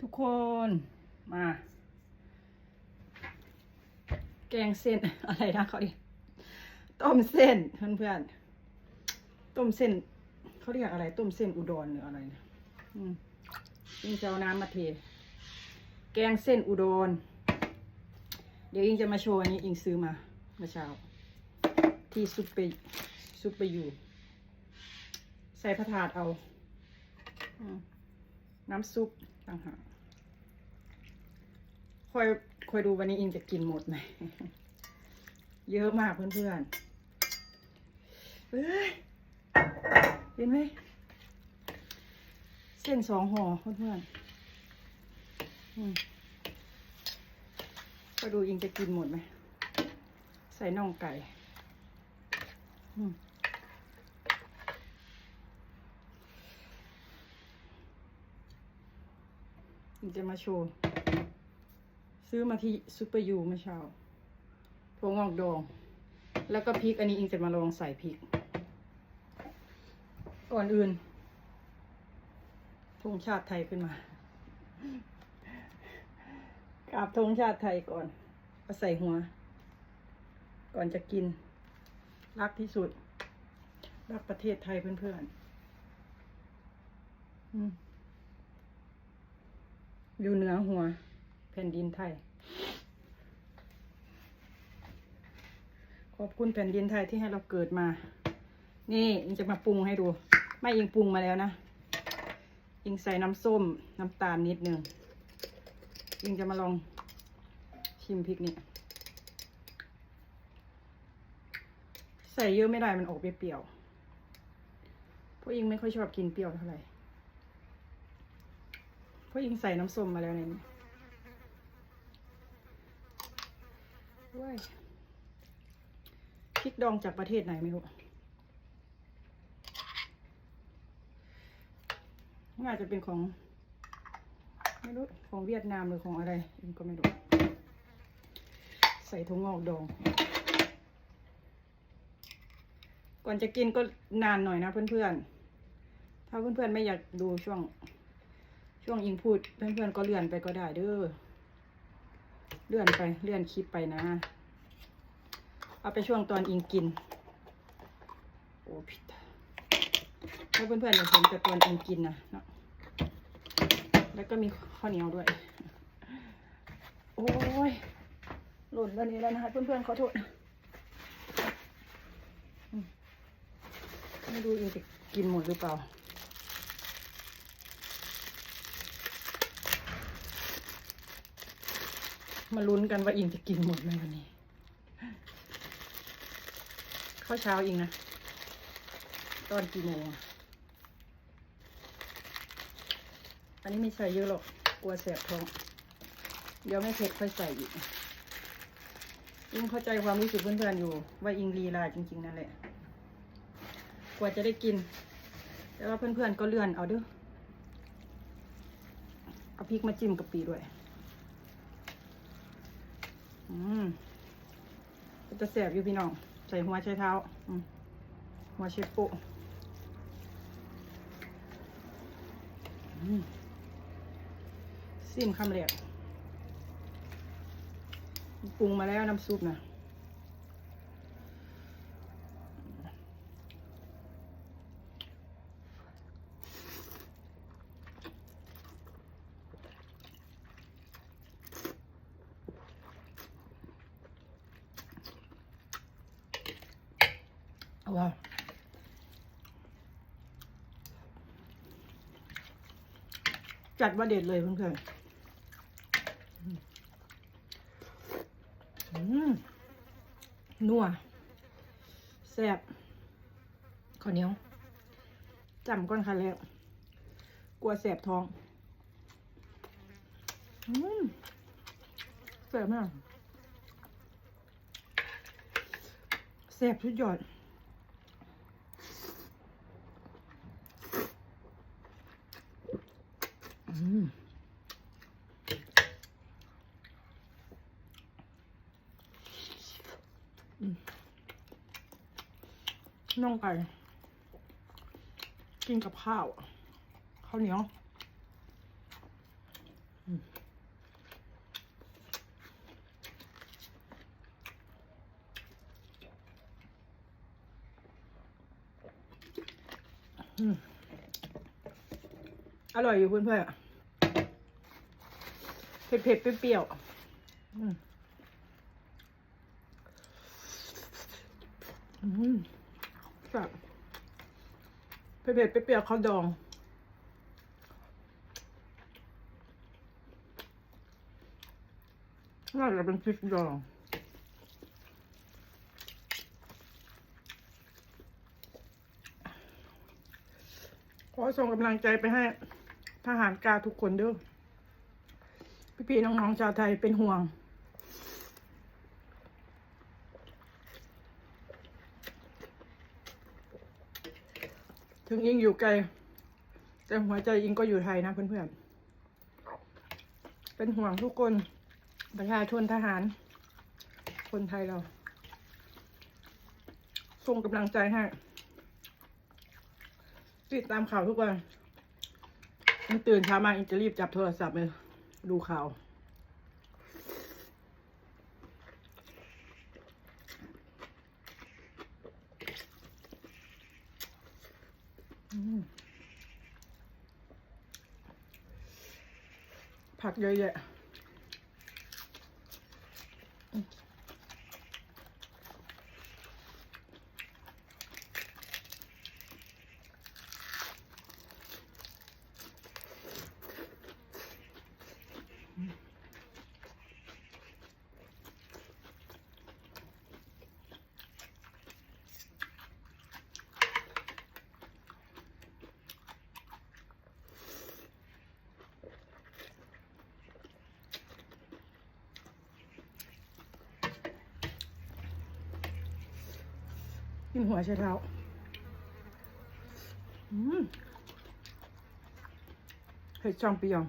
ทุกคนมา แกงเส้นอะไรนะเขาดิต้มเส้นเพื่อนๆต้มเส้นเขาเรียกอะไร ต้มเส้นอุดรหรืออะไรนะอืมยิงจะเอาน้ำมาเท แกงเส้นอุดร เดี๋ยวอิงจะมาโชว์อันนี้อิงซื้อมาเมื่อเช้า ที่ซุปเปอร์ซุปเปอร์ยูใส่ผักถาดเอาอน้ำซุปต่างหาก คอยคอยดูวันนี้อิงจะกินหมดไหม เยอะมากเพื่อนๆเฮ้ยเห็นไหม เส้นสองห่อเพื่อนๆอืมคอยดูอิงจะกินหมดไหม ใส่น่องไก่อิงจะมาโชว์ ซื้อมาที่ซูเปอร์ยูเมื่อเช้าถั่วงอกดอง แล้วก็พริกอันนี้อิงจะมาลองใส่พริก ก่อนอื่นธงชาติไทยขึ้นมากราบธงชาติไทยก่อนเอาใส่หัว ก่อนจะกิน รักที่สุด รักประเทศไทยเพื่อนๆออยู่เหนือหัว แผ่นดินไทย ขอบคุณแผ่นดินไทยที่ให้เราเกิดมา นี่อิงจะมาปรุงให้ดู ไม่อิงปรุงมาแล้วนะอิงใส่น้ำส้มน้ำตาลนิดนึงอิงจะมาลองชิมพริกนี่ ใส่เยอะไม่ได้มันออกเปรี้ยวเพราะอิงไม่ค่อยชอบกินเปรี้ยวเท่าไหร่เพราะอิงใส่น้ำส้มมาแล้วในนี้ ว้ยพริกดองจากประเทศไหนไม่รู้น่าจะเป็นของ ไม่รู้ ของเวียดนามหรือของอะไรอิงก็ไม่รู้ ใส่ถั่วงอกดอง ก่อนจะกินก็นานหน่อยนะเพื่อนๆ ถ้าเพื่อนๆไม่อยากดูช่วง ช่วงอิงพูด เพื่อนๆก็เลื่อนไปก็ได้เด้อ เลื่อนไปเลื่อนคลิปไปนะ เอาไปช่วงตอนอิงกิน โอ้ผิดถ้าเพื่อนๆอยากเห็นแต่ตอนอิงกินนะเนาะแล้วก็มีข้าวเหนียวด้วย โอ้ยหล่นวันนี้แล้วนะคะเพื่อนๆขอโทษอืมไม่รู้อิงจะกินหมดหรือเปล่า มาลุ้นกันว่าอิงจะกินหมดไหมวันนี้ ข้าวเช้าอิงนะ ตอนกี่โมงอันนี้ไม่ใส่เยอะหรอก กลัวแสบท้อง เดี๋ยวไม่เผ็ดค่อยใส่อีก อิงเข้าใจความรู้สึกเพื่อนๆอยู่ ว่าอิงลีลาจริง ๆ นั่นแหละ กว่าจะได้กิน แต่ว่าเพื่อนๆก็เลื่อนเอาเด้อเอาพริกมาจิ้มกะปิด้วย อืมจะแสบอยู่พี่น้อง ใส่หัวใช้เท้า หัวเชฟโปะอืมซิมคำแรกปรุงมาแล้วน้ำซุปนะ ว้าวจัดว่าเด็ดเลยเพื่อนๆอืมนัวแซ่บข้าวเหนียวจำก้อนค่ะแล้ว กลัวแสบท้องอืมแซ่บมากแซ่บสุดยอด อืม น่องไก่กินกับข้าวข้าวเหนียว อืม อร่อยอยู่เพื่อนๆเผ็ดเผ็ดเปรี้ยวอืมแบบเผ็ดเผ็ดเปรี้ยวข้าวดองน่าจะเป็นพริกดองขอส่งกำลังใจไปให้ ทหารกาทุกคนเด้อพี่ๆน้องๆชาวไทยเป็นห่วง ถึงอิงอยู่ไกล แต่หัวใจอิงก็อยู่ไทยนะเพื่อนๆ เป็นห่วงทุกคน ประชาชนทหาร คนไทยเรา ส่งกำลังใจให้ ติดตามข่าวทุกวัน อิงตื่นเช้ามาอิงจะรีบจับโทรศัพท์เลยดูข่าวผักเยอะแยะ หัวใช้เท้าอืมเผ็ดจอมปียอง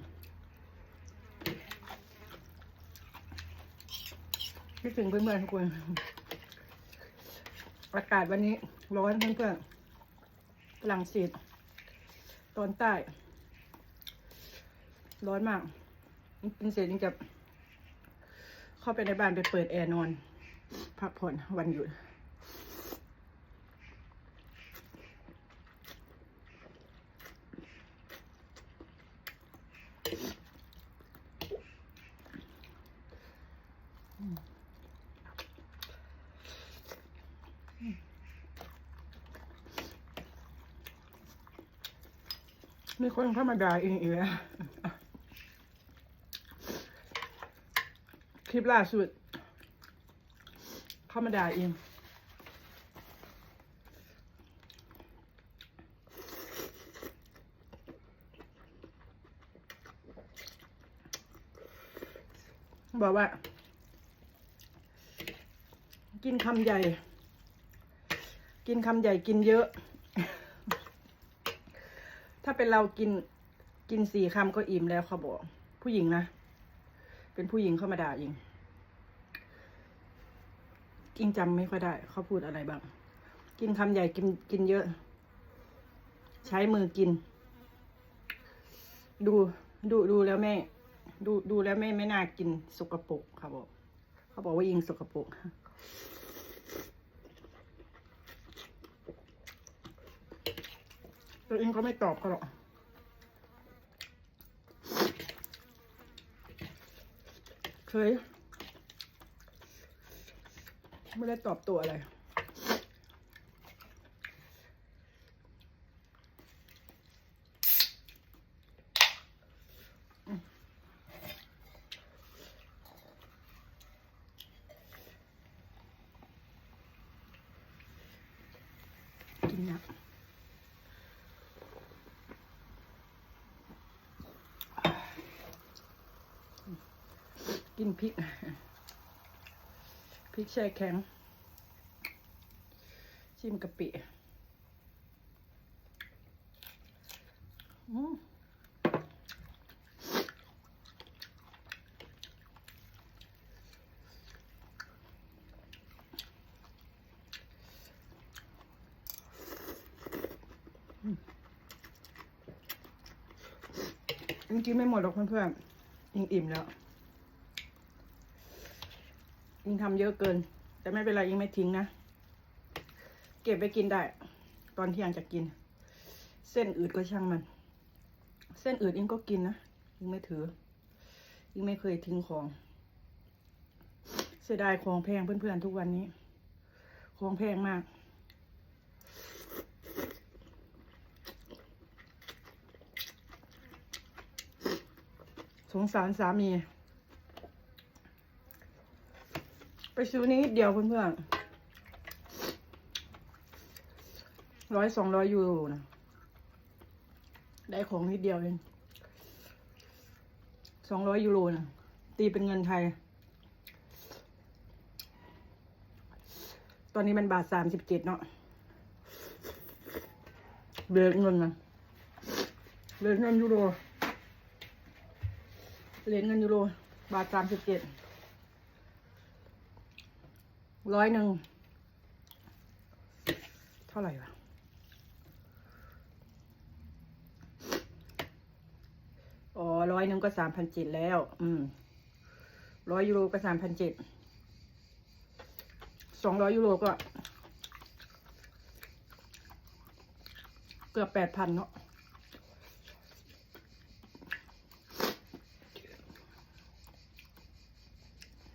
คิดถึงเพื่อนๆทุกคนอากาศวันนี้ร้อนเพื่อนๆฝรั่งเศสตอนใต้ ร้อนมากกินเสร็จยังจะเข้าไปในบ้านไปเปิดแอร์นอน พักผ่อนวันหยุด มีคนเข้ามาด่าเองอีกแล้ว คลิปล่าสุด เข้ามาด่าเองบอกว่า กินคำใหญ่ กินคำใหญ่กินเยอะ ถ้าเป็นเรากินกินสี่คำก็อิ่มแล้วเขาบอก ผู้หญิงนะ เป็นผู้หญิงเข้ามาด่าอิงอิงจำไม่ค่อยได้ เขาพูดอะไรบ้าง กินคำใหญ่กินกินเยอะ ใช้มือกิน ดูดูดูแล้วแม่ ดูดูแล้วแม่ไม่น่ากินสกปรกเขาบอกเขาบอกว่าอิงสกปรก ตัวเองก็ไม่ตอบเขาหรอกเคยไม่ได้ตอบตัวอะไร กินนะ กินพริก พริกแช่แข็งชิมกะปิอืมกินไม่หมดหรอกเพื่อนอิงอิ่มแล้ว อิงทำเยอะเกิน แต่ไม่เป็นไรอิงไม่ทิ้งนะ เก็บไปกินได้ ตอนเที่ยงจะกิน เส้นอืดก็ช่างมัน เส้นอืดอิงก็กินนะอิงไม่ถืออิงไม่เคยทิ้งของ เสียดายของแพงเพื่อนๆทุกวันนี้ ของแพงมากสงสารสามี ไป ซื้อนี้นิดเดียวเพื่อนๆร้อยสองร้อยยูโรนะได้ของนิดเดียวเองสองร้อยยูโรนะตีเป็นเงินไทย ตอนนี้มันบาทสามสิบเจ็ดเนาะเดือนเงินนะเดือนเงินยูโรเหรียญเงินยูโร บาทสามสิบเจ็ด ร้อยหนึ่ง เท่าไหร่วะอ๋อร้อยหนึ่งก็สามพันเจ็ดแล้ว อืมร้อยยูโรก็สามพันเจ็ดสองร้อยยูโรก็ เกือบแปดพันเนาะ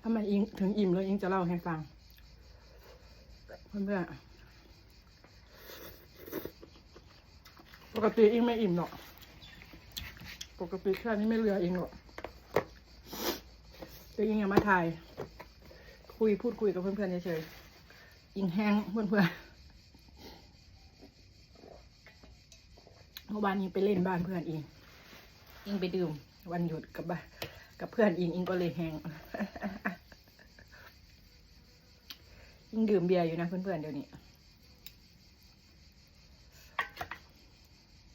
ทำไมอิงถึงอิ่มเลยอิงจะเล่าให้ฟัง เพื่อนปกติอิงไม่อิ่มหรอก ปกติแค่นี้ไม่เหลืออิงหรอกแต่อิงยังมาถ่าย คุยพูดคุยกับเพื่อนๆเฉยๆอิงแห้งเพื่อนๆเมื่อวานอิงไปเล่นบ้านเพื่อนอิง อิงไปดื่มวันหยุดกับบ้านกับเพื่อนอิงอิงก็เลยแห้ง อิงดื่มเบียร์อยู่นะเพื่อนๆเดี๋ยวนี้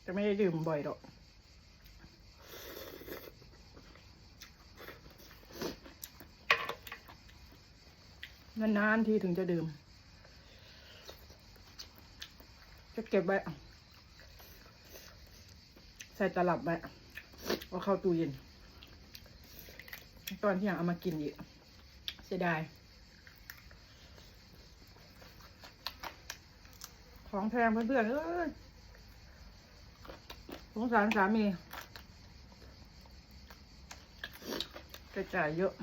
จะไม่ได้ดื่มบ่อยหรอกนานๆทีถึงจะดื่ม จะเก็บไว้ ใส่ตลับไว้เอาเข้าตู้เย็น ตอนที่อยากเอามากินอีกเสียดาย ของแพงเพื่อนๆเอ้ยสงสารสามีกระจ่ายเยอะ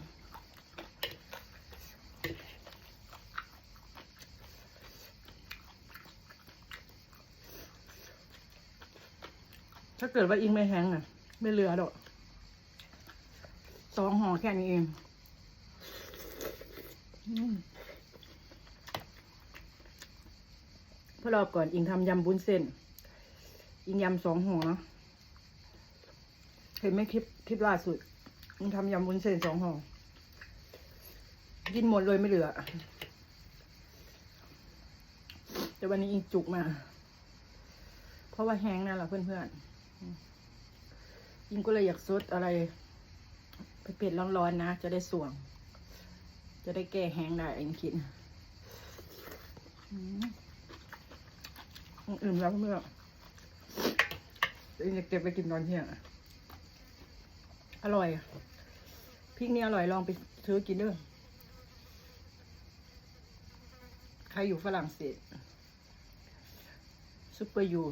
ถ้าเกิดว่าอิงไม่แห้งอะ ไม่เหลือดอกสองห่อแค่นี้เองอืม เพราะรอบก่อนอิงทำยำบุ้นเส้น อิงยำสองห่อเนะเห็นไหมคลิปคลิปล่าสุดอิงทำยำบุ้นเส้นสองห่อกินหมดเลยไม่เหลือ แต่วันนี้อิงจุกมา เพราะว่าแห้งนั่นแหละเพื่อนๆอิงก็เลยอยากซดอะไรไปเผ็ดๆร้อนๆนะ จะได้ส่วง จะได้แก้แห้งได้เองคิดอืม อื่นแล้วเมื่อเองจะเก็บไปกินตอนเที่ยงอร่อยพริกนี่อร่อยลองไปซื้อกินเด้อใครอยู่ฝรั่งเศสซุปเปอร์ยู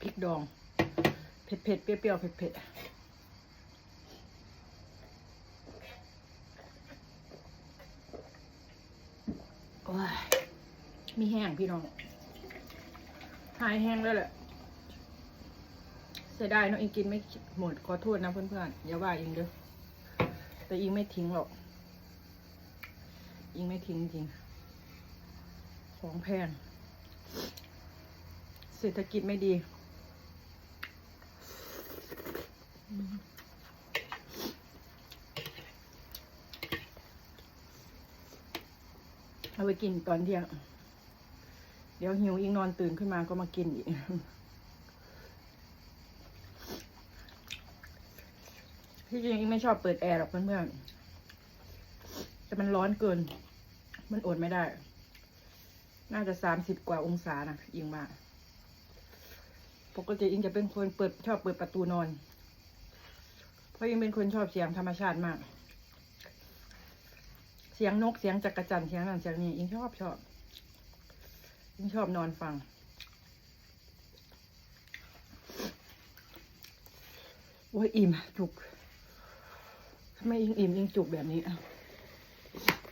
พริกดอง เผ็ดๆเปรี้ยวๆเผ็ดโอ้ยมีแห้งพี่น้อง หายแห้งแล้วแหละเสียดายเนาะอิงกินไม่หมดขอโทษนะเพื่อนๆอย่าว่าอิงเด้อแต่อิงไม่ทิ้งหรอก อิงไม่ทิ้งจริงของแพงเศรษฐกิจไม่ดีเอาไปกินตอนเที่ยง เดี๋ยวหิวอิงนอนตื่นขึ้นมาก็มากินอีกที่จริงอิงไม่ชอบเปิดแอร์หรอกเพื่อนๆ แต่มันร้อนเกิน มันอดไม่ได้ น่าจะสามสิบกว่าองศานะอิงมาปกติอิงจะเป็นคนเปิดชอบเปิดประตูนอน เพราะยังเป็นคนชอบเสียงธรรมชาติมาก เสียงนกเสียงจักระจันทร์เสียงนั่นเสียงนี้อิงชอบชอบ อิงชอบนอนฟัง โอ้ยอิ่มจุกทำไมอิงอิ่มอิงจุกแบบนี้อะ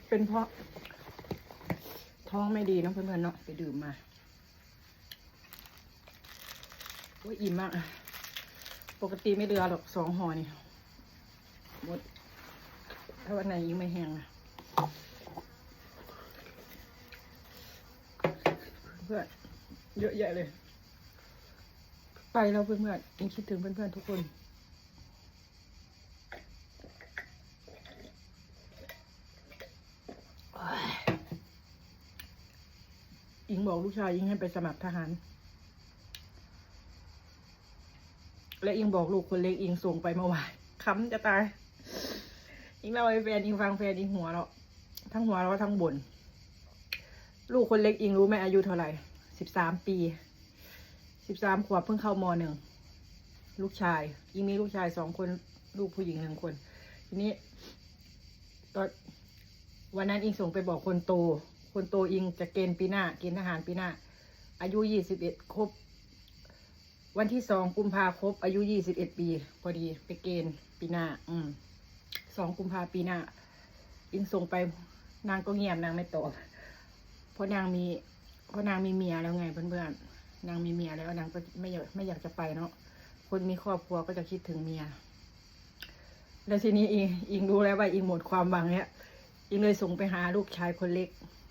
เป็นเพราะ ท้องไม่ดีเนาะเพื่อนๆเนาะไปดื่มมาโอ้ยอิ่มมากอะปกติไม่เดือหรอกสองห่อนี่หมด ถ้าวันไหนยิงไม่แห้งอะ เพื่อนเยอะแยะเลย ไปแล้วเพื่อนๆยังคิดถึงเพื่อนๆทุกคนอิงบอกลูกชายอิงให้ไปสมัครทหาร และอิงบอกลูกคนเล็กอิงส่งไปเมื่อวานค้ำจะตาย อิงเล่าให้แฟนอิงฟังแฟนอิงหัวเราะทั้งหัวเราะทั้งบ่น ลูกคนเล็กอิงรู้ไหมอายุเท่าไหร่สิบสามปีสิบสามขวบเพิ่งเข้ามหนึ่งลูกชายอิงมีลูกชายสองคนลูกผู้หญิงหนึ่งคน ทีนี้ตอนวันนั้นอิงส่งไปบอกคนโต คนโตอิงจะเกณฑ์ปีหน้าเกณฑ์ทหารปีหน้า อายุยี่สิบเอ็ดครบ วันที่สองกุมภาครบ อายุยี่สิบเอ็ดปีพอดีไปเกณฑ์ปีหน้า อืมสองกุมภาปีหน้า อิงส่งไปนางก็เงียบนางไม่ตอบ เพราะนางมีเพราะนางมีเมียแล้วไงเพื่อนๆนางมีเมียแล้วนางก็ไม่อยากไม่อยากจะไปเนาะคนมีครอบครัวก็จะคิดถึงเมีย แล้วทีนี้อิงอิงรู้แล้วว่าอิงหมดความหวังเนี้ยอิงเลยส่งไปหาลูกชายคนเล็ก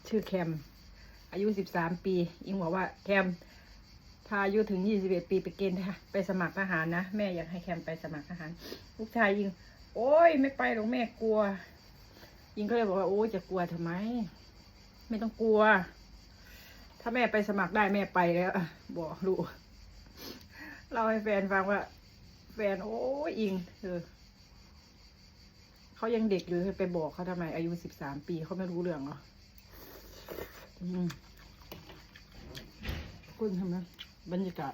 ชื่อแคม อายุสิบสามปี อิงบอกว่าแคมถ้าอายุถึงยี่สิบเอ็ดปีไปเกณฑ์ไปสมัครทหารนะแม่อยากให้แคมไปสมัครทหาร ลูกชายยิง โอ้ยไม่ไปหรอกแม่กลัว ยิงก็เลยบอกว่าโอ้จะกลัวทำไม ไม่ต้องกลัว ถ้าแม่ไปสมัครได้แม่ไปแล้วบอกลูกเล่าให้แฟนฟังว่า แฟนโอ้ยอิงเออเขายังเด็กอยู่ไปบอกเขาทำไม อายุสิบสามปีเขาไม่รู้เรื่องเหรอคุณทำนะบรรยากาศ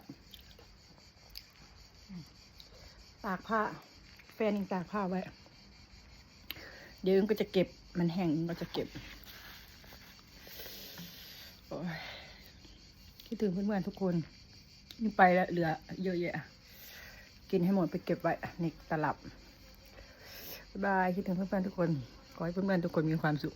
ตากผ้า แฟนยังตากผ้าไว้ เดี๋ยวก็จะเก็บมันแห้งก็จะเก็บ คิดถึงเพื่อนๆทุกคน นี่ไปแล้วเหลือเยอะแยะ กินให้หมดไปเก็บไว้ในตลับ บายบายคิดถึงเพื่อนๆทุกคน ขอให้เพื่อนๆทุกคนมีความสุข